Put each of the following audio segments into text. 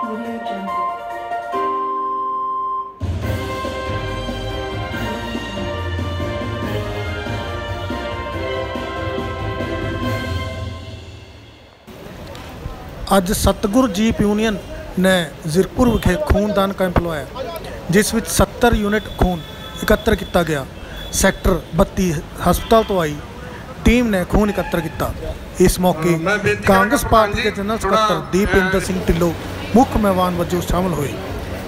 अज सतगुर jeep union ने जीरकपुर विखे खूनदान camp लाया जिस वि सत्तर यूनिट खून एकत्र किया गया। सैक्टर बत्ती हस्पता तो आई टीम ने खून एकत्र किया। इस मौके कांग्रेस पार्टी के जनरल सकत्र दीप इंद्र सिंह ढिलों ਮੁੱਖ ਮਹਿਮਾਨ ਵਜੋਂ ਸ਼ਾਮਲ ਹੋਏ।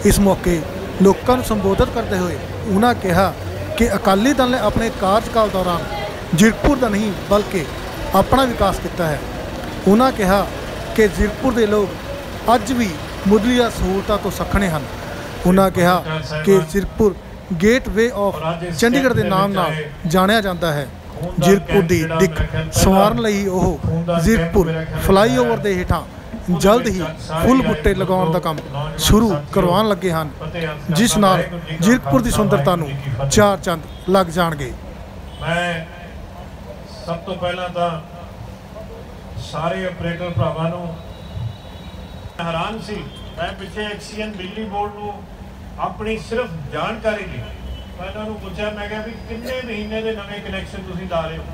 ਇਸ ਮੌਕੇ ਲੋਕਾਂ ਨੂੰ ਸੰਬੋਧਿਤ ਕਰਦੇ ਹੋਏ ਉਹਨਾਂ ਕਿਹਾ ਕਿ ਅਕਾਲੀ ਦਲ ਨੇ ਆਪਣੇ ਕਾਰਜਕਾਲ ਦੌਰਾਨ ਜ਼ੀਰਕਪੁਰ ਦਾ ਨਹੀਂ ਬਲਕਿ ਆਪਣਾ ਵਿਕਾਸ ਕੀਤਾ ਹੈ। ਉਹਨਾਂ ਕਿਹਾ ਕਿ ਜ਼ੀਰਕਪੁਰ ਦੇ ਲੋਕ ਅੱਜ ਵੀ ਮੁੱਢਲੀਆਂ ਸਹੂਲਤਾਂ ਤੋਂ ਸੱਖਣੇ ਹਨ। ਉਹਨਾਂ ਕਿਹਾ ਕਿ ਜ਼ੀਰਕਪੁਰ ਗੇਟਵੇ ਆਫ ਚੰਡੀਗੜ੍ਹ ਦੇ ਨਾਮ ਨਾਲ ਜਾਣਿਆ ਜਾਂਦਾ ਹੈ। ਜ਼ੀਰਕਪੁਰ ਦੀ ਦਿੱਖ ਸੰਵਾਰਨ ਲਈ ਉਹ ਜ਼ੀਰਕਪੁਰ ਫਲਾਈਓਵਰ ਦੇ ਹੇਠਾਂ ਜਲਦ ਹੀ ਫੁੱਲ ਬੂਟੇ ਲਗਾਉਣ ਦਾ ਕੰਮ ਸ਼ੁਰੂ ਕਰਵਾਉਣ ਲੱਗੇ ਹਨ, ਜਿਸ ਨਾਲ ਜ਼ੀਰਕਪੁਰ ਦੀ ਸੁੰਦਰਤਾ ਨੂੰ ਚਾਰ ਚੰਦ ਲੱਗ ਜਾਣਗੇ। ਮੈਂ ਸਭ ਤੋਂ ਪਹਿਲਾਂ ਤਾਂ ਸਾਰੇ ਆਪਰੇਟਰ ਭਰਾਵਾਂ ਨੂੰ ਮੈਂ ਹੈਰਾਨ ਸੀ। ਮੈਂ ਪਿੱਛੇ ਐਕਸੀਐਨ ਬਿਜਲੀ ਬੋਰਡ ਨੂੰ ਆਪਣੀ ਸਿਰਫ ਜਾਣਕਾਰੀ ਲਈ ਮੈਂ ਇਹਨਾਂ ਨੂੰ ਪੁੱਛਿਆ, ਮੈਂ ਕਿਹਾ ਵੀ ਕਿੰਨੇ ਮਹੀਨੇ ਦੇ ਨਵੇਂ ਕਨੈਕਸ਼ਨ ਤੁਸੀਂ ਲਾ ਰਹੇ ਹੋ?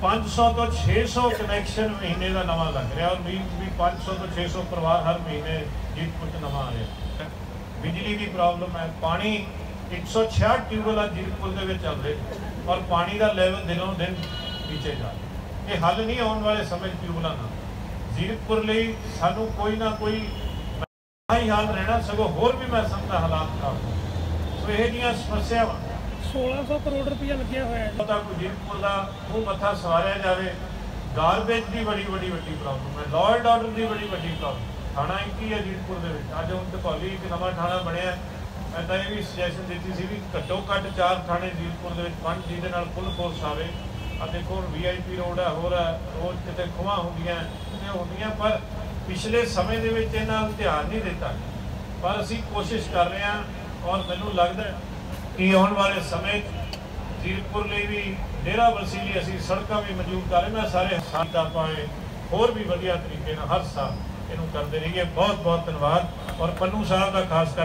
500 ਤੋਂ 600 ਕਨੈਕਸ਼ਨ ਮਹੀਨੇ ਦਾ ਨਵਾਂ ਲੱਗ ਰਿਹਾ। ਔਰ ਮੀਨਸ ਵੀ 500 ਤੋਂ 600 ਪਰਿਵਾਰ ਹਰ ਮਹੀਨੇ ਜੀਤਪੁਰ ਚ ਨਵਾਂ ਆ ਰਿਹਾ। ਬਿਜਲੀ ਦੀ ਪ੍ਰੋਬਲਮ ਹੈ, ਪਾਣੀ 166 ਟਿਊਬਵੈੱਲ ਆ ਜੀਤਪੁਰ ਦੇ ਵਿੱਚ ਚੱਲ ਰਹੇ। ਔਰ ਪਾਣੀ ਦਾ ਲੈਵਲ ਦਿਨੋਂ ਦਿਨ ਨੀਚੇ ਜਾ ਰਿਹਾ। ਇਹ ਹੱਲ ਨਹੀਂ ਆਉਣ ਵਾਲੇ ਸਮੇਂ 'ਚ ਟਿਊਬਵੈੱਲਾਂ ਦਾ ਜੀਰਕਪੁਰ ਲਈ ਸਾਨੂੰ ਕੋਈ ਨਾ ਕੋਈ ਹੀ ਹਾਲ ਰਹਿਣਾ, ਸਗੋਂ ਹੋਰ ਵੀ ਮੈਂ ਸਮਝਦਾ ਹਾਲਾਤ ਖਰਾਬ ਸੋ ਇਹ ਜੀਆਂ ਸਮੱਸਿਆਵਾਂ 1600 ਕਰੋੜ ਰੁਪਇਆ ਲੱਗਿਆ ਹੋਇਆ ਹੈ ਪਤਾ ਕੋਈ ਦਾ ਮੂੰਹ ਮੱਥਾ ਸਵਾਰਿਆ ਜਾਵੇ। ਗਾਰਬੇਜ ਦੀ ਬੜੀ ਵੱਡੀ ਵੱਡੀ ਪ੍ਰੋਬਲਮ ਹੈ। ਲਾਅ ਐਂਡ ਆਰਡਰ ਦੀ ਬੜੀ ਵੱਡੀ ਪ੍ਰੋਬਲਮ ਥਾਣਾ ਇੱਕ ਹੀ ਹੈ ਜੀਤਪੁਰ ਦੇ ਵਿੱਚ। ਅੱਜ ਹੁਣ ਧਕੌਲੀ ਇੱਕ ਨਵਾਂ ਥਾਣਾ ਬਣਿਆ ਮੈਂ ਤਾਂ ਇਹ ਵੀ ਸੁਜੈਸ਼ਨ ਦਿੱਤੀ ਸੀ ਵੀ ਘੱਟੋ ਘੱਟ ਚਾਰ ਥਾਣੇ ਜੀਰਕਪੁਰ ਦੇ ਵਿੱਚ ਬਣ, ਜਿਹਦੇ ਨਾਲ ਫੁੱਲ ਫੋਰਸ ਆਵੇ। ਆ ਦੇਖੋ, ਹੁਣ ਵੀਆਈਪੀ ਰੋਡ ਹੈ, ਹੋਰ ਹੈ, ਰੋਜ਼ ਕਿਤੇ ਖੁਆ ਹੁੰਦੀਆਂ, ਕਿਤੇ ਹੁੰਦੀਆਂ, ਪਰ ਪਿਛਲੇ ਸਮੇਂ ਦੇ ਵਿੱਚ ਇਹਨਾਂ ਨੂੰ ਧਿਆਨ ਨਹੀਂ ਦਿੱਤਾ। ਪਰ ਅਸੀਂ ਕੋਸ਼ਿਸ਼ ਕਰ ਰਹੇ ਹਾਂ, ਔਰ ਮੈਨੂੰ ਲੱਗਦਾ ਕਿ ਆਉਣ ਵਾਲੇ ਸਮੇਂ 'ਚ ਜੀਰਕਪੁਰ ਲਈ ਵੀ ਡੇਰਾ ਬਸੀ ਲਈ ਅਸੀਂ ਸੜਕਾਂ ਵੀ ਮਨਜ਼ੂਰ ਕਰ ਰਹੇ ਮੈਂ ਸਾਰੇ ਸਾਥਾ ਪਾਏ ਹੋਰ ਵੀ ਵਧੀਆ ਤਰੀਕੇ ਨਾਲ ਹਰ ਸਾਲ ਇਹਨੂੰ ਕਰਦੇ ਰਹੀਏ। ਬਹੁਤ ਬਹੁਤ ਧੰਨਵਾਦ। ਔਰ ਪੰਨੂ ਸਾਹਿਬ ਦਾ ਖਾਸ ਕਰ